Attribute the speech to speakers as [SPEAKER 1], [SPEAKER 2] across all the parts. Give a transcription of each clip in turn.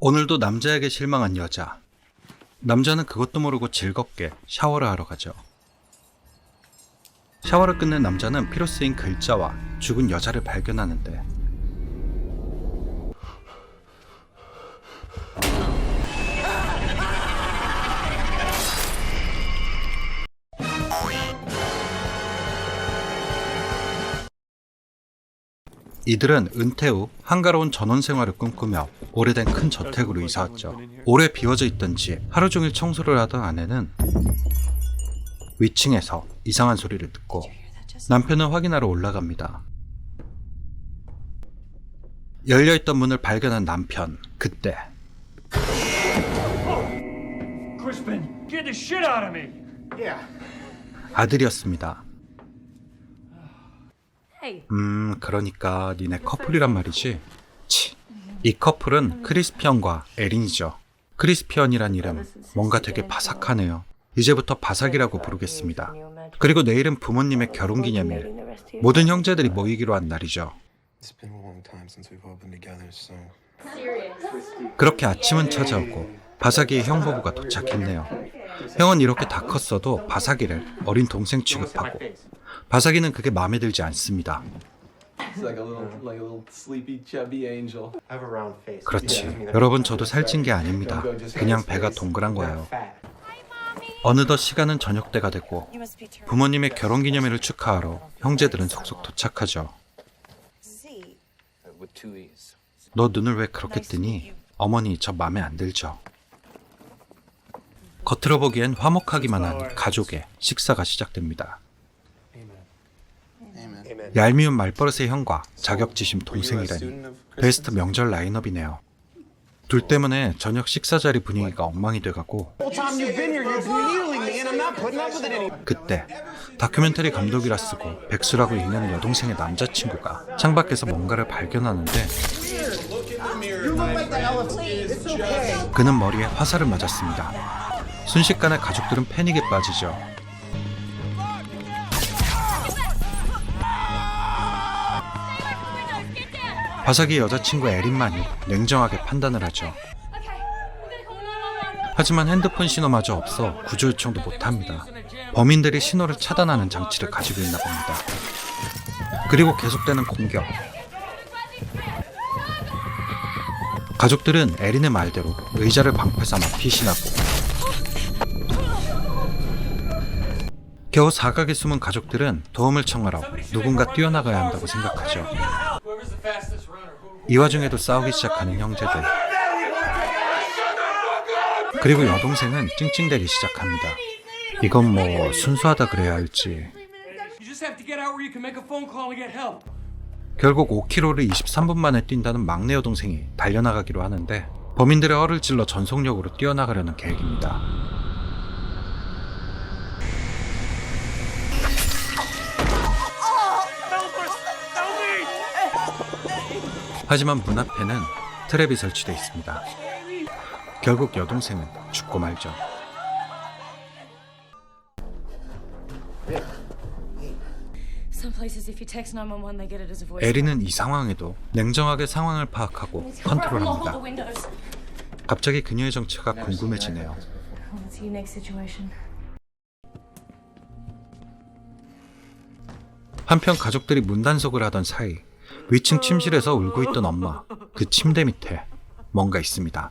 [SPEAKER 1] 오늘도 남자에게 실망한 여자. 남자는 그것도 모르고 즐겁게 샤워를 하러 가죠. 샤워를 끝낸 남자는 피로 쓰인 글자와 죽은 여자를 발견하는데 이들은 은퇴 후 한가로운 전원 생활을 꿈꾸며 오래된 큰 저택으로 이사 왔죠. 오래 비워져 있던 집 하루 종일 청소를 하던 아내는 위층에서 이상한 소리를 듣고 남편은 확인하러 올라갑니다. 열려있던 문을 발견한 남편. 그때
[SPEAKER 2] Crispin, get the shit out of me!
[SPEAKER 1] 아들이었습니다. 음, 그러니까 니네 커플이란 말이지. 치. 이 커플은 크리스피언과 에린이죠. 크리스피언이란 이름 뭔가 되게 바삭하네요. 이제부터 바삭이라고 부르겠습니다. 그리고 내일은 부모님의 결혼 기념일. 모든 형제들이 모이기로 한 날이죠. 그렇게 아침은 찾아오고 바사기의 형 부부가 도착했네요. 형은 이렇게 다 컸어도 바사기를 어린 동생 취급하고 바사기는 그게 마음에 들지 않습니다. 그렇지. 여러분 저도 살찐 게 아닙니다. 그냥 배가 동그란 거예요. 어느덧 시간은 저녁 때가 되고 부모님의 결혼 기념일을 축하하러 형제들은 속속 도착하죠. 너 눈을 왜 그렇게 뜨니? 어머니 저 맘에 안 들죠. 겉으로 보기엔 화목하기만 한 가족의 식사가 시작됩니다. 얄미운 말버릇의 형과 자격지심 동생이라니 베스트 명절 라인업이네요. 둘 때문에 저녁 식사 자리 분위기가 엉망이 돼가고 그때 다큐멘터리 감독이라 쓰고 백수라고 읽는 여동생의 남자친구가 창밖에서 뭔가를 발견하는데 그는 머리에 화살을 맞았습니다. 순식간에 가족들은 패닉에 빠지죠. 화석이 여자친구 에린만이 냉정하게 판단을 하죠. 하지만 핸드폰 신호마저 없어 구조 요청도 못합니다. 범인들이 신호를 차단하는 장치를 가지고 있나 봅니다. 그리고 계속되는 공격. 가족들은 에린의 말대로 의자를 방패 삼아 피신하고 겨우 사각에 숨은 가족들은 도움을 청하러 누군가 뛰어나가야 한다고 생각하죠. 이 와중에도 싸우기 시작하는 형제들. 그리고 여동생은 찡찡대기 시작합니다. 이건 뭐 순수하다 그래야 할지. 결국 5km를 23분 만에 뛴다는 막내 여동생이 달려나가기로 하는데 범인들의 얼을 찔러 전속력으로 뛰어나가려는 계획입니다. 하지만 문 앞에는 트랩이 설치되어 있습니다. 결국 여동생은 죽고 말죠.
[SPEAKER 3] some places if you text 911 they get it as a voice.
[SPEAKER 1] 에리는 이 상황에도 냉정하게 상황을 파악하고 컨트롤합니다. 갑자기 그녀의 정체가 궁금해지네요. 한편 가족들이 문단속을 하던 사이 위층 침실에서 울고 있던 엄마 그 침대 밑에 뭔가 있습니다.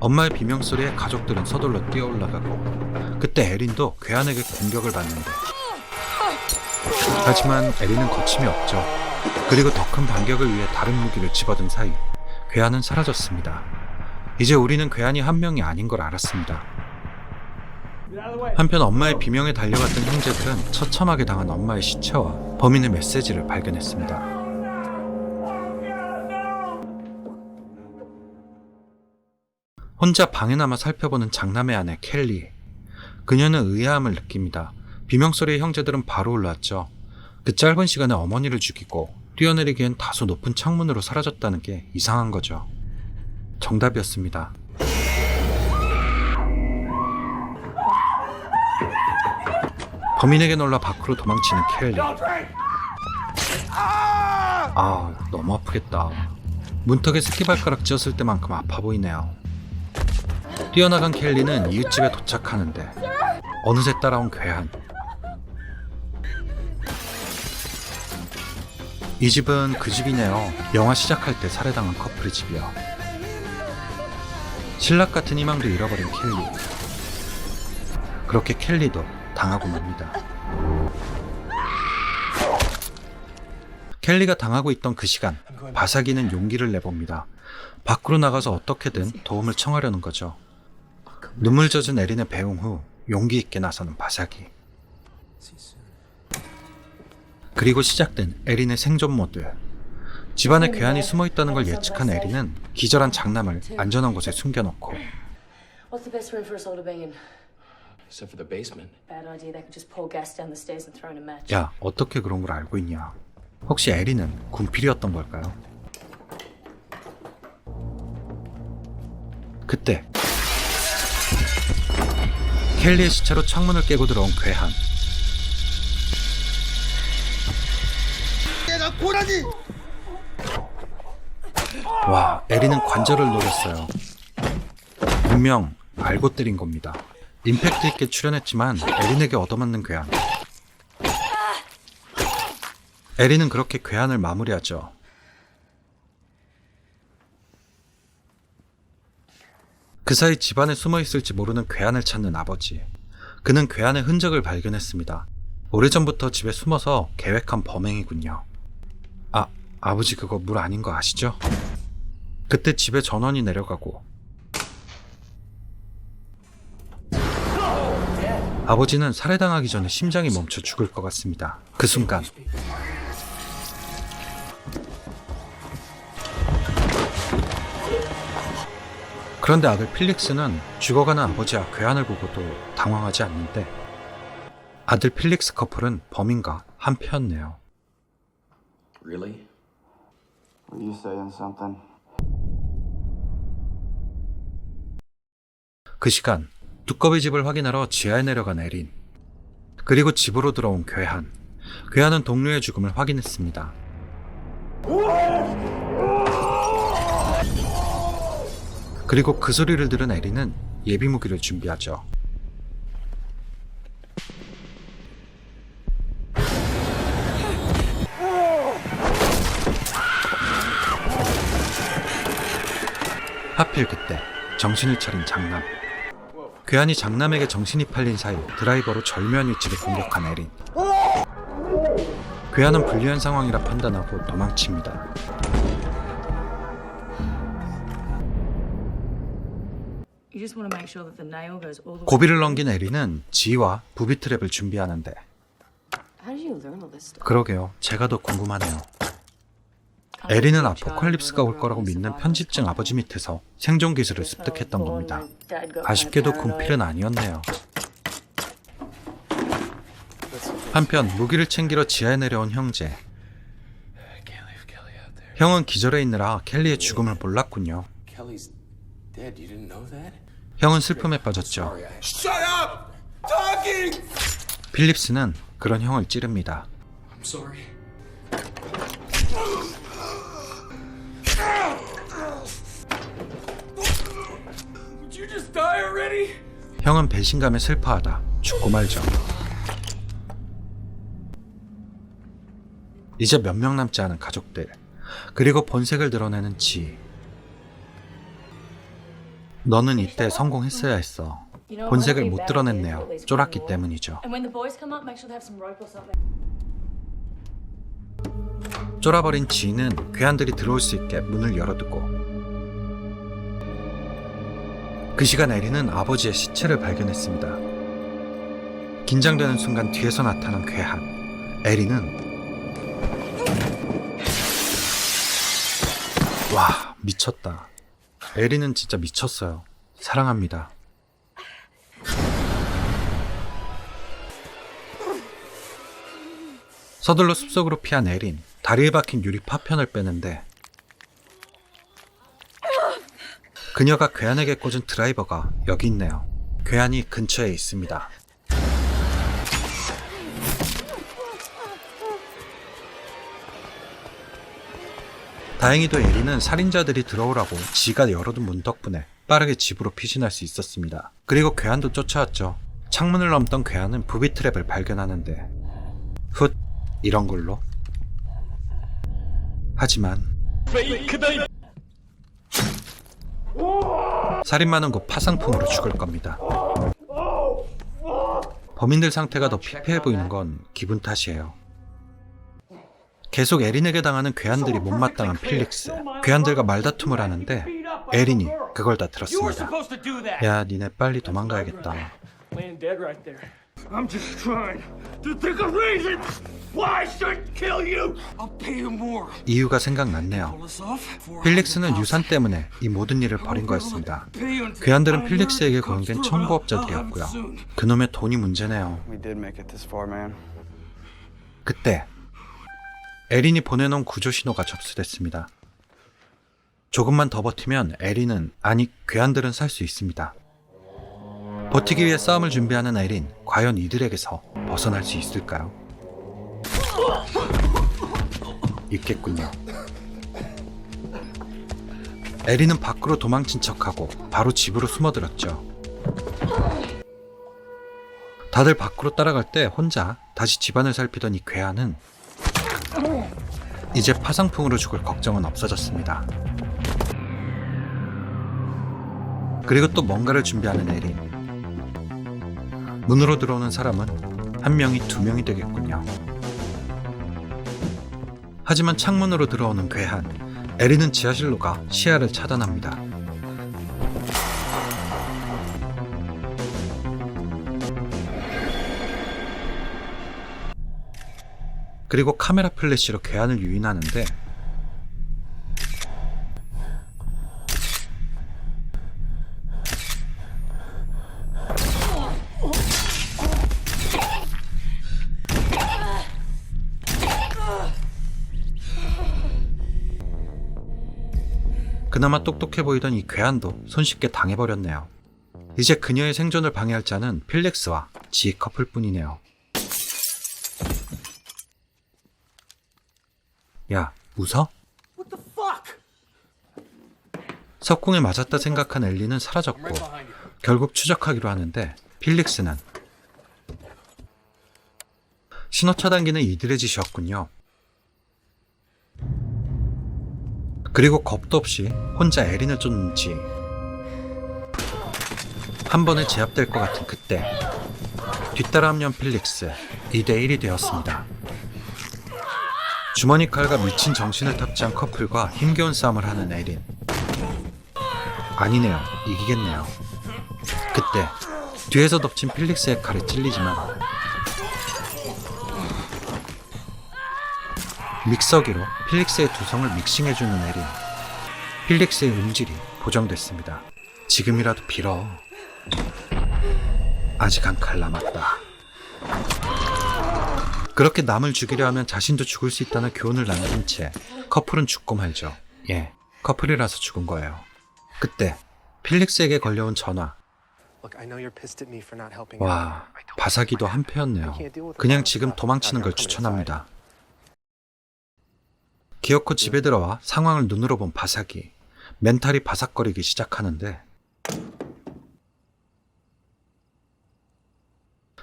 [SPEAKER 1] 엄마의 비명 소리에 가족들은 서둘러 뛰어 올라가고 그때 에린도 괴한에게 공격을 받는데 하지만 에린은 거침이 없죠. 그리고 더 큰 반격을 위해 다른 무기를 집어든 사이 괴한은 사라졌습니다. 이제 우리는 괴한이 한 명이 아닌 걸 알았습니다. 한편 엄마의 비명에 달려갔던 형제들은 처참하게 당한 엄마의 시체와 범인의 메시지를 발견했습니다. 혼자 방에 남아 살펴보는 장남의 아내 켈리. 그녀는 의아함을 느낍니다. 비명 소리에 형제들은 바로 올랐죠. 그 짧은 시간에 어머니를 죽이고 뛰어내리기엔 다소 높은 창문으로 사라졌다는 게 이상한 거죠. 정답이었습니다. 범인에게 놀라 밖으로 도망치는 켈리. 아, 너무 아프겠다. 문턱에 스키발가락 찧었을 때만큼 아파 보이네요. 뛰어나간 켈리는 이웃집에 도착하는데 어느새 따라온 괴한. 이 집은 그 집이네요. 영화 시작할 때 살해당한 커플의 집이요. 신락 같은 희망도 잃어버린 켈리. 그렇게 켈리도 당하고 맙니다. 켈리가 당하고 있던 그 시간, 바사기는 용기를 내봅니다. 밖으로 나가서 어떻게든 도움을 청하려는 거죠. 눈물 젖은 에린의 배웅 후 용기 있게 나서는 바사기. 그리고 시작된 에린의 생존 모드. 집안에 괴한이 숨어 있다는 걸 예측한 에린은 기절한 장남을 안전한 곳에 숨겨놓고
[SPEAKER 2] Except for the basement.
[SPEAKER 3] Bad idea. They could just pour gas down the stairs and throw in a match.
[SPEAKER 1] 야 어떻게 그런 걸 알고 있냐? 혹시 에린은 군필이었던 걸까요? 그때 켈리의 시체로 창문을 깨고 들어온 괴한 와 에린은 관절을 노렸어요 분명 알고 때린 겁니다 임팩트 있게 출연했지만 에린에게 얻어맞는 괴한 에린은 그렇게 괴한을 마무리하죠. 그 사이 집안에 숨어 있을지 모르는 괴한을 찾는 아버지. 그는 괴한의 흔적을 발견했습니다. 오래전부터 집에 숨어서 계획한 범행이군요. 아, 아버지 그거 물 아닌 거 아시죠? 그때 집에 전원이 내려가고 아버지는 살해당하기 전에 심장이 멈춰 죽을 것 같습니다. 그 순간 그런데 아들 필릭스는 죽어가는 아버지와 괴한을 보고도 당황하지 않는데 아들 필릭스 커플은 범인과 한패였네요.
[SPEAKER 4] Really?
[SPEAKER 5] Were you saying something?
[SPEAKER 1] 그 시간 두꺼비 집을 확인하러 지하에 내려간 에린 그리고 집으로 들어온 괴한 괴한은 동료의 죽음을 확인했습니다. 그리고 그 소리를 들은 에린은 예비 무기를 준비하죠. 하필 그때 정신을 차린 장남. 괴한이 장남에게 정신이 팔린 사이 드라이버로 절묘한 위치를 공격한 에린. 괴한은 불리한 상황이라 판단하고 도망칩니다. 고비를 넘긴 에린은 지와 부비 트랩을 준비하는데? 그러게요. 제가 더 궁금하네요. 에린은 아포칼립스가 올 거라고 믿는 편집증 아버지 밑에서 생존 기술을 습득했던 겁니다. 아쉽게도 군필은 아니었네요. 한편 무기를 챙기러 지하에 내려온 형제. 형은 기절해 있느라 켈리의 죽음을 몰랐군요.
[SPEAKER 4] Kelly's dead. You didn't know that?
[SPEAKER 1] 형은 슬픔에 빠졌죠.
[SPEAKER 4] Shut up! Talking!
[SPEAKER 1] 필립스는 그런 형을 찌릅니다. 형은 배신감에 슬퍼하다 죽고 말죠. 이제 몇 명 남지 않은 가족들 그리고 본색을 드러내는 지. 너는 이때 성공했어야 했어. 본색을 못 드러냈네요. 쫄았기 때문이죠. 쫄아버린 지는 괴한들이 들어올 수 있게 문을 열어두고 그 시간 에리는 아버지의 시체를 발견했습니다. 긴장되는 순간 뒤에서 나타난 괴한 에리는 와 미쳤다. 에리는 진짜 미쳤어요. 사랑합니다. 서둘러 숲속으로 피한 에린 다리에 박힌 유리 파편을 빼는데 그녀가 괴한에게 꽂은 드라이버가 여기 있네요. 괴한이 근처에 있습니다. 다행히도 에리는 살인자들이 들어오라고 지가 열어둔 문 덕분에 빠르게 집으로 피신할 수 있었습니다. 그리고 괴한도 쫓아왔죠. 창문을 넘던 괴한은 부비 트랩을 발견하는데 훗 이런 걸로 하지만 살인마는 곧 파상풍으로 죽을 겁니다. 범인들 상태가 더 피폐해 보이는 건 기분 탓이에요. 계속 에린에게 당하는 괴한들이 못마땅한 필릭스. 괴한들과 말다툼을 하는데 에린이 그걸 다 들었습니다. 야, 니네 빨리 도망가야겠다.
[SPEAKER 2] I'm just trying to think of reasons why I should kill you. I'll pay you more.
[SPEAKER 1] 이유가 생각났네요. 필릭스는 유산 때문에 이 모든 일을 벌인 거였습니다. 괴한들은 필릭스에게 거인된 청부업자들이었고요. 그놈의 돈이 문제네요.
[SPEAKER 5] We did make it this far, man.
[SPEAKER 1] 그때 에린이 보내놓은 구조 신호가 접수됐습니다. 조금만 더 버티면 에린은 아니 괴한들은 살 수 있습니다. 버티기 위해 싸움을 준비하는 에린, 과연 이들에게서 벗어날 수 있을까요? 있겠군요. 에린은 밖으로 도망친 척하고 바로 집으로 숨어들었죠. 다들 밖으로 따라갈 때 혼자 다시 집안을 살피던 이 괴한은 이제 파상풍으로 죽을 걱정은 없어졌습니다. 그리고 또 뭔가를 준비하는 에린. 문으로 들어오는 사람은 한 명이 두 명이 되겠군요. 하지만 창문으로 들어오는 괴한, 에린은 지하실로 가 시야를 차단합니다. 그리고 카메라 플래시로 괴한을 유인하는데 그나마 똑똑해 보이던 이 괴한도 손쉽게 당해버렸네요. 이제 그녀의 생존을 방해할 자는 필렉스와 지 커플뿐이네요. 야, 웃어? 석궁에 맞았다 생각한 엘리는 사라졌고. 결국 추적하기로 하는데 필릭스는 신호 차단기는 이들의 짓이었군요. 그리고 겁도 없이 혼자 에린을 쫓는지 한 번에 제압될 것 같은 그때 뒤따라 합류한 필릭스 2대1이 되었습니다. 주머니 칼과 미친 정신을 탑재한 커플과 힘겨운 싸움을 하는 에린. 아니네요. 이기겠네요. 그때 뒤에서 덮친 필릭스의 칼에 찔리지만 믹서기로 필릭스의 두성을 믹싱해주는 에린. 필릭스의 음질이 보정됐습니다. 지금이라도 빌어. 아직 한 칼 남았다. 그렇게 남을 죽이려 하면 자신도 죽을 수 있다는 교훈을 남긴 채 커플은 죽고 말죠. 예, 커플이라서 죽은 거예요. 그때 필릭스에게 걸려온 전화. 와, 바사기도 한패였네요. 그냥 지금 도망치는 걸 추천합니다. 기어코 집에 들어와 상황을 눈으로 본 바사기. 멘탈이 바삭거리기 시작하는데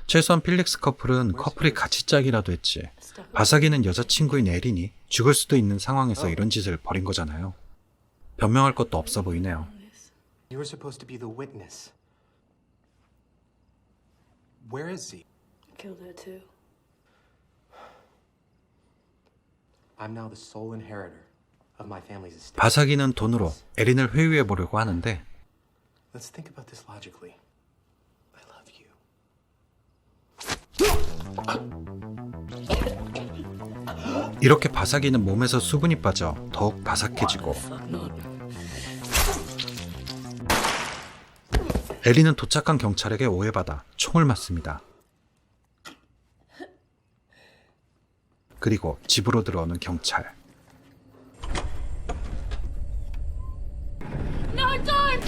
[SPEAKER 1] 최소한 필릭스 커플은 커플이 같이 짝이라도 했지. 바사기는 여자친구인 에린이 죽을 수도 있는 상황에서 이런 짓을 벌인 거잖아요. 변명할 것도 없어 보이네요.
[SPEAKER 6] Where is he?
[SPEAKER 3] Killed her too.
[SPEAKER 1] 바사기는 돈으로 에린을 회유해 보려고 하는데. 이렇게 바사기는 몸에서 수분이 빠져 더욱 바삭해지고 에리는 도착한 경찰에게 오해받아 총을 맞습니다. 그리고 집으로 들어오는 경찰.
[SPEAKER 3] Don't!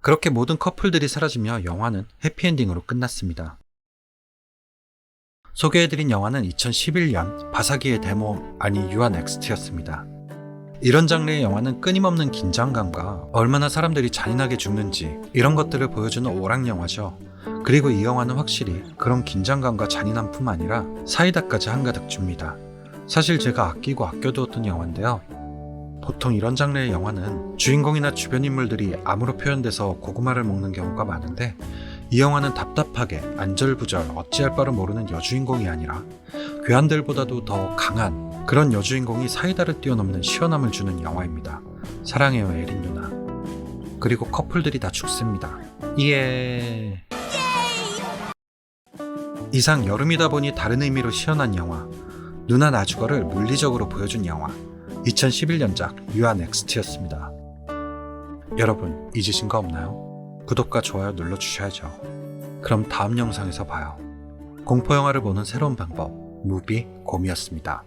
[SPEAKER 1] 그렇게 모든 커플들이 사라지며 영화는 해피엔딩으로 끝났습니다. 소개해드린 영화는 2011년 바사기의 데모 아니 유아 넥스트였습니다. 이런 장르의 영화는 끊임없는 긴장감과 얼마나 사람들이 잔인하게 죽는지 이런 것들을 보여주는 오락 영화죠. 그리고 이 영화는 확실히 그런 긴장감과 잔인함 뿐 아니라 사이다까지 한가득 줍니다. 사실 제가 아끼고 아껴두었던 영화인데요. 보통 이런 장르의 영화는 주인공이나 주변 인물들이 암으로 표현돼서 고구마를 먹는 경우가 많은데 이 영화는 답답하게 안절부절 어찌할 바를 모르는 여주인공이 아니라 괴한들보다도 더 강한 그런 여주인공이 사이다를 뛰어넘는 시원함을 주는 영화입니다. 사랑해요 에린 누나. 그리고 커플들이 다 죽습니다. 예. 이상 여름이다 보니 다른 의미로 시원한 영화 누나 나주거를 물리적으로 보여준 영화 2011년작 유아 넥스트였습니다. 여러분 잊으신 거 없나요? 구독과 좋아요 눌러주셔야죠. 그럼 다음 영상에서 봐요. 공포 영화를 보는 새로운 방법 무비 곰이었습니다.